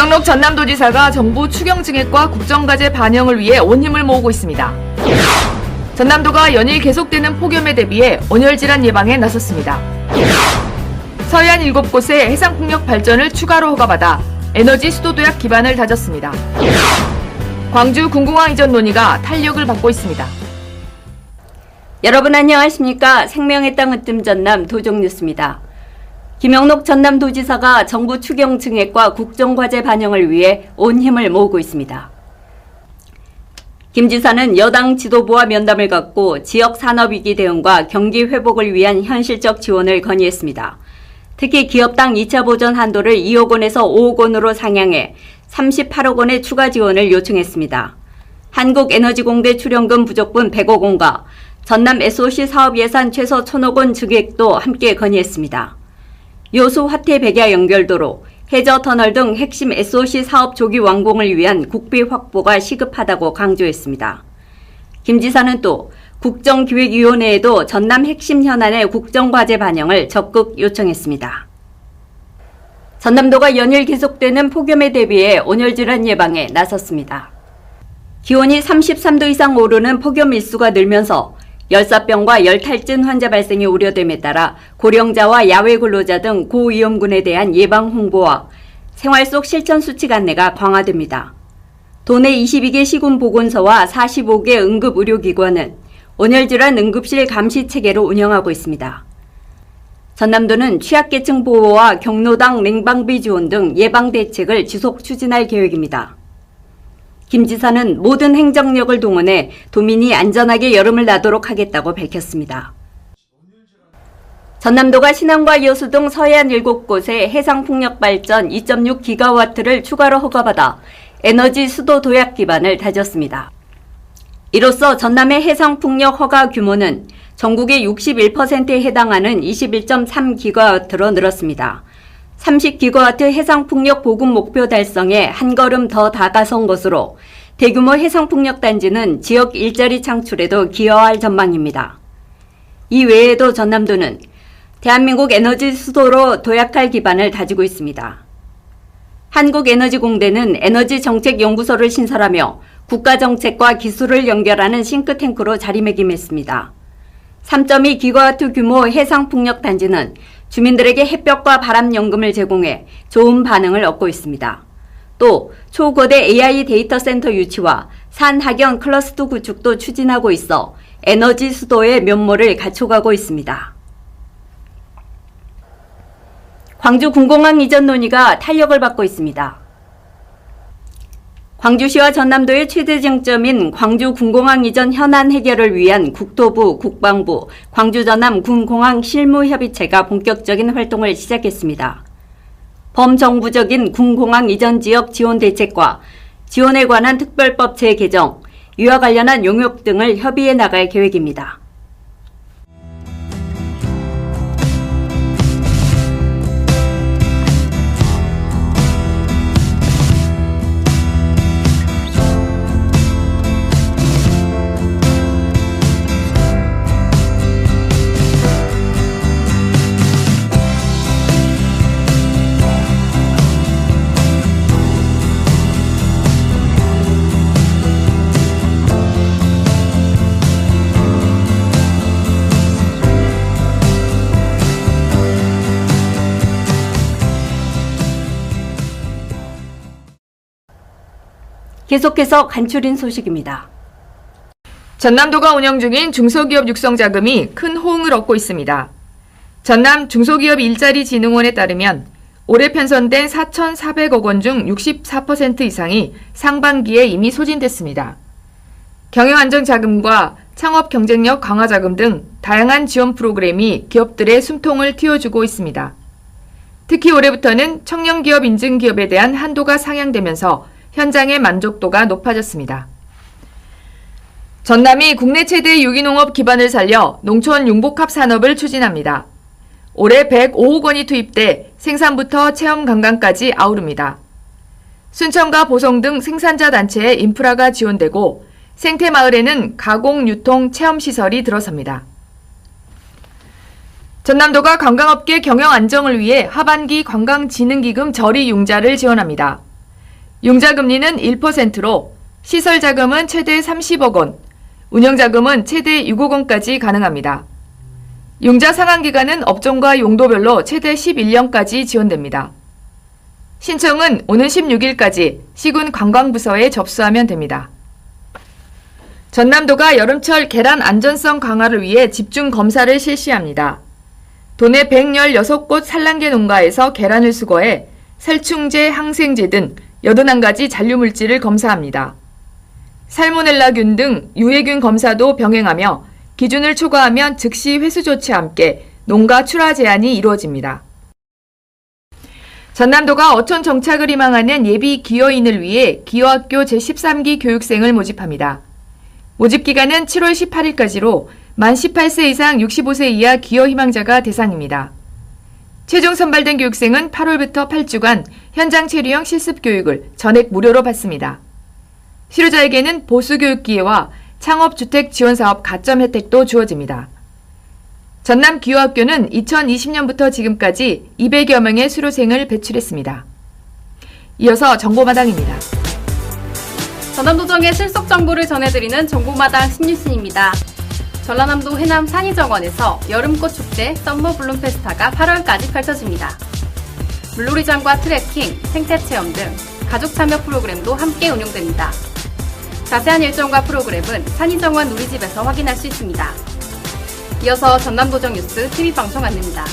김영록 전남도지사가 정부 추경 증액과 국정과제 반영을 위해 온 힘을 모으고 있습니다. 전남도가 연일 계속되는 폭염에 대비해 온열 질환 예방에 나섰습니다. 서해안 7곳에 해상풍력 발전을 추가로 허가받아 에너지 수도 도약 기반을 다졌습니다. 광주 군공항 이전 논의가 탄력을 받고 있습니다. 여러분 안녕하십니까? 생명의 땅 으뜸 전남 도종뉴스입니다. 김영록 전남도지사가 정부 추경 증액과 국정과제 반영을 위해 온 힘을 모으고 있습니다. 김 지사는 여당 지도부와 면담을 갖고 지역 산업위기 대응과 경기 회복을 위한 현실적 지원을 건의했습니다. 특히 기업당 2차 보전 한도를 2억 원에서 5억 원으로 상향해 38억 원의 추가 지원을 요청했습니다. 한국에너지공대 출연금 부족분 100억 원과 전남 SOC 사업 예산 최소 1천억 원 증액도 함께 건의했습니다. 요수 화태 백야 연결도로, 해저 터널 등 핵심 SOC 사업 조기 완공을 위한 국비 확보가 시급하다고 강조했습니다. 김 지사는 또 국정기획위원회에도 전남 핵심 현안의 국정과제 반영을 적극 요청했습니다. 전남도가 연일 계속되는 폭염에 대비해 온열 질환 예방에 나섰습니다. 기온이 33도 이상 오르는 폭염 일수가 늘면서 열사병과 열탈진 환자 발생이 우려됨에 따라 고령자와 야외 근로자 등 고위험군에 대한 예방 홍보와 생활 속 실천 수칙 안내가 강화됩니다. 도내 22개 시군 보건소와 45개 응급 의료기관은 온열질환 응급실 감시 체계로 운영하고 있습니다. 전남도는 취약계층 보호와 경로당 냉방비 지원 등 예방 대책을 지속 추진할 계획입니다. 김 지사는 모든 행정력을 동원해 도민이 안전하게 여름을 나도록 하겠다고 밝혔습니다. 전남도가 신안과 여수 등 서해안 7곳에 해상풍력 발전 2.6 기가와트를 추가로 허가받아 에너지 수도 도약 기반을 다졌습니다. 이로써 전남의 해상풍력 허가 규모는 전국의 61%에 해당하는 21.3기가와트로 늘었습니다. 30기가와트 해상풍력 보급 목표 달성에 한 걸음 더 다가선 것으로 대규모 해상풍력 단지는 지역 일자리 창출에도 기여할 전망입니다. 이 외에도 전남도는 대한민국 에너지 수도로 도약할 기반을 다지고 있습니다. 한국에너지공대는 에너지정책연구소를 신설하며 국가정책과 기술을 연결하는 싱크탱크로 자리매김했습니다. 3.2 기가와트 규모 해상풍력 단지는 주민들에게 햇볕과 바람 연금을 제공해 좋은 반응을 얻고 있습니다. 또 초거대 AI 데이터 센터 유치와 산학연 클러스터 구축도 추진하고 있어 에너지 수도의 면모를 갖춰가고 있습니다. 광주 군공항 이전 논의가 탄력을 받고 있습니다. 광주시와 전남도의 최대 쟁점인 광주 군공항 이전 현안 해결을 위한 국토부, 국방부, 광주 전남 군공항 실무협의체가 본격적인 활동을 시작했습니다. 범정부적인 군공항 이전 지역 지원 대책과 지원에 관한 특별법 재개정, 이와 관련한 용역 등을 협의해 나갈 계획입니다. 계속해서 간추린 소식입니다. 전남도가 운영 중인 중소기업 육성 자금이 큰 호응을 얻고 있습니다. 전남 중소기업 일자리 진흥원에 따르면 올해 편성된 4,400억 원 중 64% 이상이 상반기에 이미 소진됐습니다. 경영안정자금과 창업 경쟁력 강화 자금 등 다양한 지원 프로그램이 기업들의 숨통을 틔워주고 있습니다. 특히 올해부터는 청년 기업 인증 기업에 대한 한도가 상향되면서 현장의 만족도가 높아졌습니다. 전남이 국내 최대 유기농업 기반을 살려 농촌 융복합 산업을 추진합니다. 올해 105억 원이 투입돼 생산부터 체험 관광까지 아우릅니다. 순천과 보성 등 생산자 단체의 인프라가 지원되고 생태 마을에는 가공, 유통, 체험 시설이 들어섭니다. 전남도가 관광업계 경영 안정을 위해 하반기 관광진흥기금 저리 융자를 지원합니다. 융자금리는 1%로 시설자금은 최대 30억 원, 운영자금은 최대 6억 원까지 가능합니다. 융자 상환기간은 업종과 용도별로 최대 11년까지 지원됩니다. 신청은 오는 16일까지 시군 관광부서에 접수하면 됩니다. 전남도가 여름철 계란 안전성 강화를 위해 집중 검사를 실시합니다. 도내 116곳 산란계 농가에서 계란을 수거해 살충제, 항생제 등 81가지 잔류물질을 검사합니다. 살모넬라균 등 유해균 검사도 병행하며 기준을 초과하면 즉시 회수 조치와 함께 농가 출하 제한이 이루어집니다. 전남도가 어촌 정착을 희망하는 예비 기여인을 위해 기여학교 제13기 교육생을 모집합니다. 모집 기간은 7월 18일까지로 만 18세 이상 65세 이하 기여 희망자가 대상입니다. 최종 선발된 교육생은 8월부터 8주간 현장 체류형 실습 교육을 전액 무료로 받습니다. 실효자에게는 보수교육 기회와 창업주택 지원사업 가점 혜택도 주어집니다. 전남 기호학교는 2020년부터 지금까지 200여 명의 수료생을 배출했습니다. 이어서 정보마당입니다. 전남도정의 실속 정보를 전해드리는 정보마당 신유신입니다. 전라남도 해남 산이정원에서 여름꽃 축제 썸머 블룸 페스타가 8월까지 펼쳐집니다. 물놀이장과 트레킹, 생태 체험 등 가족 참여 프로그램도 함께 운영됩니다. 자세한 일정과 프로그램은 산이정원 누리집에서 확인할 수 있습니다. 이어서 전남도정 뉴스 TV 방송 안내입니다.